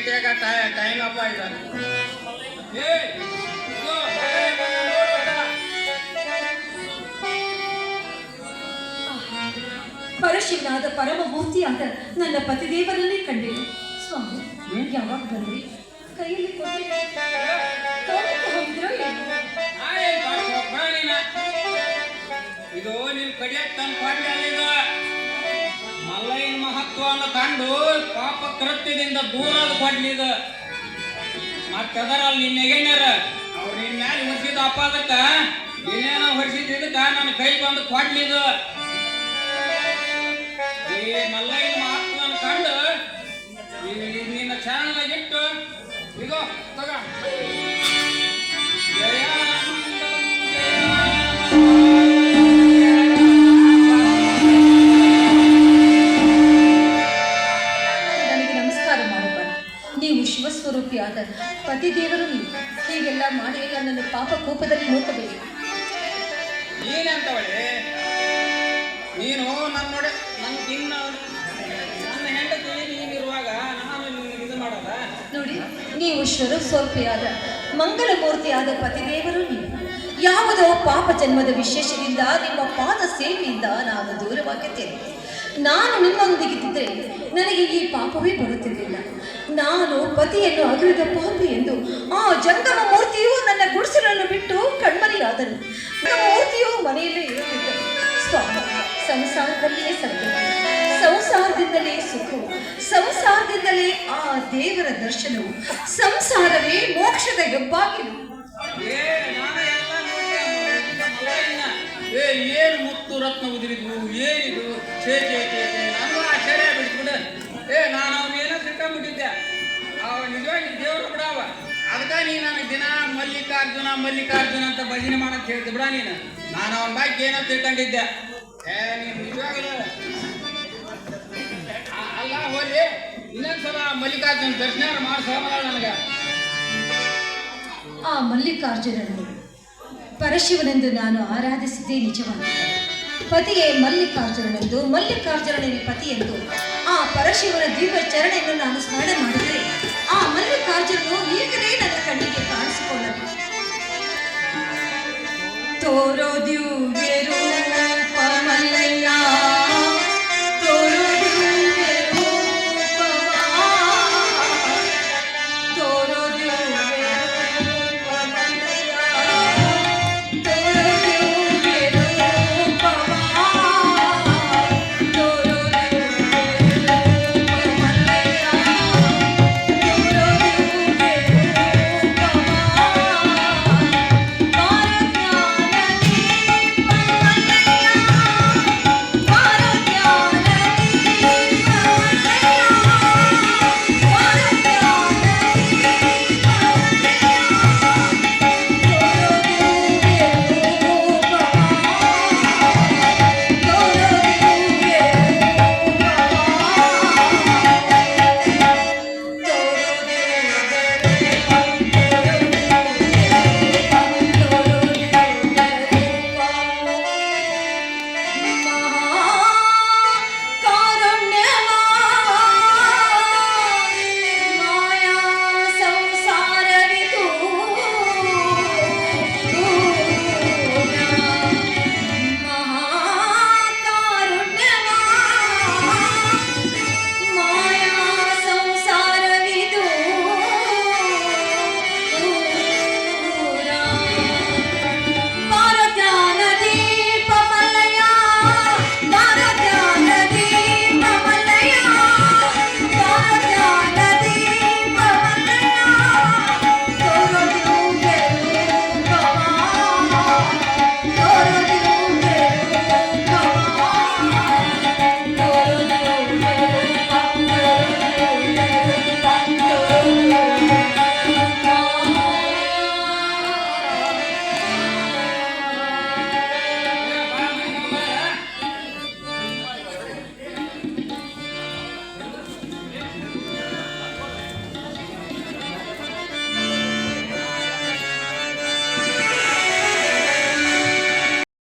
ತೆಗಿಯಾಗ time ಅಪ್ಪ ಅಂತ ಪರಶಿವನಾದ ಮೂರ್ತಿಯಾದ ನನ್ನ ಪತಿದೇವರನ್ನೇ ಕಂಡಿದೆ ಸ್ವಾಮಿ ಯಾವಾಗ ಬಂದ್ರಿ? ಕೈಯಲ್ಲಿ ಮಹತ್ವವನ್ನು ಕಂಡು ಪಾಪ ಕೃತ್ಯದಿಂದ ದೂರದ ಪಡ್ಲಿದ ಮತ್ತದರಲ್ಲಿ ಅಲ್ಲಿ ನೆಗೆಣ್ಯರ ಅವ್ರು ನಿನ್ ಮ್ಯಾಲೆ ಹೊರಿಸಿದ ಅಪಾದಕ್ಕ ಏನೇನೋ ಹೊರಿಸಿದ್ದಕ್ಕ ನನ್ನ ಕೈ ಬಂದು ಕೊಡ್ಲಿದ. ಈ ಮಲ್ಲಯ್ಯನ ಮಹತ್ವವನ್ನು ಕಂಡು ನಿನ್ನ ಚಾನಲ್ನಾಗ ಇಟ್ಟು ಇದು ತಗ. ಹೀಗೆಲ್ಲ ಮಾಡಿ ನನ್ನನ್ನು ಪಾಪ ಕೋಪದಲ್ಲಿ ನೋಕಬೇಡಿ ನೀನಂತವಳೆ ನೀನು ನನ್ನ ನೋಡಿ ನನ್ನ ಇನ್ನ ನನ್ನ ಹೆಂಡತಿ ನೀನಿರುವಾಗ ನಾನು ಇದು ಮಾಡಲ್ಲ ನೋಡಿ ನೀವು ಸ್ವಲ್ಪಿಯಾದ ಮಂಗಳ ಮೂರ್ತಿಯಾದ ಪತಿದೇವರು ನೀವು. ಯಾವುದೋ ಪಾಪ ಜನ್ಮದ ವಿಶೇಷದಿಂದ ನಿಮ್ಮ ಪಾದ ಸೇವೆಯಿಂದ ನಾನು ದೂರವಾಗಿದ್ದೇನೆ. ನಾನು ನಿಮ್ಮೊಂದಿಗಿದ್ದರೆ ನನಗೆ ಈ ಪಾಪವೇ ಬರುತ್ತಿರಲಿಲ್ಲ. ನಾನು ಪತಿಯನ್ನು ಅಗಲಿದ ಪಾಪಿ ಎಂದು ಆ ಜಂಗಮ ಮೂರ್ತಿಯು ನನ್ನ ಗುಡಿಸಲನ್ನು ಬಿಟ್ಟು ಕಣ್ಮರೆಯಾದನು. ಮೂರ್ತಿಯು ಮನೆಯಲ್ಲೇ ಇರುತ್ತಿದ್ದರು ಸ್ವಾಮ, ಸಂಸಾರದಲ್ಲಿಯೇ ಸತ್ಯ. ಸಂಸಾರದಿಂದಲೇ ಸುಖವು. ಸಂಸಾರದಿಂದಲೇ ಆ ದೇವರ ದರ್ಶನವು. ಸಂಸಾರವೇ ಮೋಕ್ಷದ ಹೆಬ್ಬಾಗಿಲು. ಏನು ಮುತ್ತು ರತ್ನ ಉದುರಿದ್ವು ಏನಿದು ಛೇ ಛೇ ಛೇ ನಾನು ಆಶ್ಚರ್ಯ ಬಿಡ್ಬಿಡ ಏ, ನಾನು ಅವನೇನೋ ತಿಳ್ಕೊಂಡ್ಬಿಟ್ಟಿದ್ದೆ ಅವ ನಿಜವಾಗಿ ದೇವರು ಬಿಡ ಅವ. ಅದಕ್ಕೆ ನೀ ನನಗೆ ದಿನ ಮಲ್ಲಿಕಾರ್ಜುನ ಮಲ್ಲಿಕಾರ್ಜುನ ಅಂತ ಭಜನೆ ಮಾಡಕ್ ಹೇಳ್ತಿ ಬಿಡ ನೀನು. ನಾನು ಅವನ ಬಗ್ಗೆ ಏನೋ ತಿಳ್ಕೊಂಡಿದ್ದೆ. ಏ, ನೀನು ನಿಜವಾಗಲೂ ಅಲ್ಲ ಹೋಲಿ ಇನ್ನೊಂದ್ಸಲ ಮಲ್ಲಿಕಾರ್ಜುನ ದರ್ಶನ ಮಾಡಿಸೋ ನನಗೆ. ಆ ಮಲ್ಲಿಕಾರ್ಜುನನ್ನು ಪರಶಿವನೆಂದು ನಾನು ಆರಾಧಿಸಿದ್ದೇ ನಿಜವಾಗಿದೆ ಪತಿಯೇ ಮಲ್ಲಿಕಾರ್ಜುನನೆಂದು ಮಲ್ಲಿಕಾರ್ಜುನನೇ ಪತಿಯೆಂದು, ಆ ಪರಶಿವನ ದಿವ್ಯ ಚರಣೆಯನ್ನು ನಾನು ಸ್ಮರಣೆ ಮಾಡಿದರೆ, ಆ ಮಲ್ಲಿಕಾರ್ಜುನನು ಈಗಲೇ ನನ್ನ ಕಣ್ಣಿಗೆ ಕಾಣಿಸಿಕೊಳ್ಳಬೇಕು. ತೋರೋ ದಿವ್ಯ ರೂಪ ಮಲ್ಲಯ್ಯ